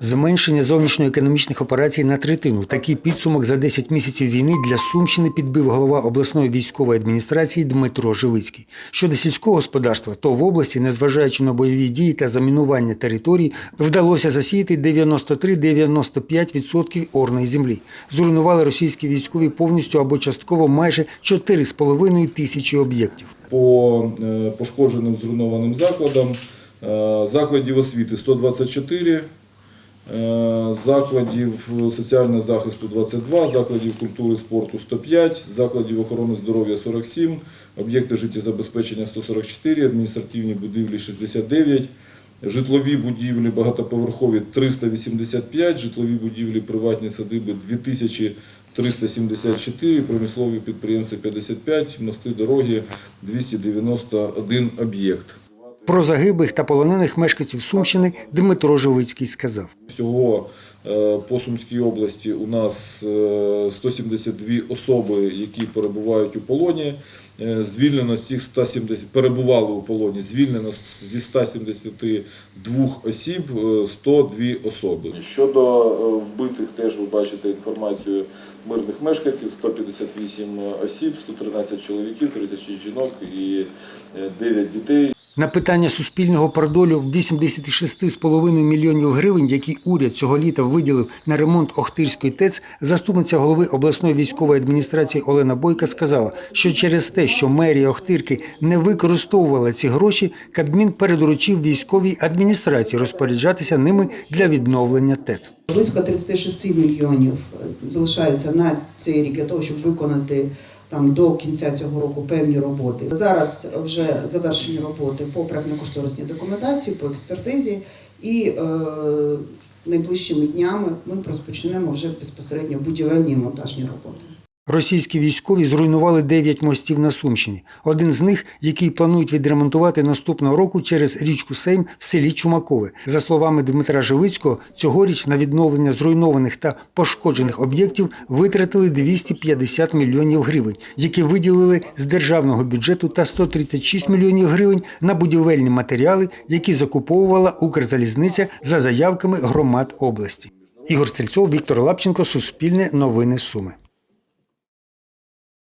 Зменшення зовнішньоекономічних операцій на третину. Такий підсумок за 10 місяців війни для Сумщини підбив голова обласної військової адміністрації Дмитро Живицький. Щодо сільського господарства, то в області, незважаючи на бойові дії та замінування територій, вдалося засіяти 93-95% орної землі. Зруйнували російські військові повністю або частково майже 4,5 тисячі об'єктів. по е, пошкодженим зруйнованим закладам. Е, Закладів освіти 124, е, закладів соціального захисту 22, закладів культури і спорту 105, закладів охорони здоров'я 47, об'єкти життєзабезпечення 144, адміністративні будівлі 69, житлові будівлі багатоповерхові 385, житлові будівлі приватні садиби 2374, промислові підприємства 55, мости дороги 291 об'єкт. Про загиблих та полонених мешканців Сумщини Дмитро Живицький сказав. Всього е, по Сумській області у нас е, 172 особи, які перебувають у полоні. Е, Звільнено з цих 170, перебували у полоні, звільнено зі 172 осіб е, 102 особи. Щодо е, вбитих, теж ви бачите інформацію мирних мешканців: 158 осіб, 113 чоловіків, 36 жінок і е, 9 дітей. На питання суспільного про долю 86,5 мільйонів гривень, які уряд цього літа виділив на ремонт Охтирської ТЕЦ, заступниця голови обласної військової адміністрації Олена Бойка сказала, що через те, що мерія Охтирки не використовувала ці гроші, Кабмін передоручив військовій адміністрації розпоряджатися ними для відновлення ТЕЦ. Близько 36 мільйонів залишаються на цей рік для того, щоб виконати там до кінця цього року певні роботи. Зараз вже завершені роботи по проектно-кошторисній документації, по експертизі, і е, найближчими днями ми розпочнемо вже безпосередньо будівельні і монтажні роботи. Російські військові зруйнували 9 мостів на Сумщині. Один з них, який планують відремонтувати наступного року через річку Сейм в селі Чумакове. За словами Дмитра Живицького, цьогоріч на відновлення зруйнованих та пошкоджених об'єктів витратили 250 мільйонів гривень, які виділили з державного бюджету та 136 мільйонів гривень на будівельні матеріали, які закуповувала Укрзалізниця за заявками громад області. Ігор Стрільцов, Віктор Лапченко, Суспільне новини Суми.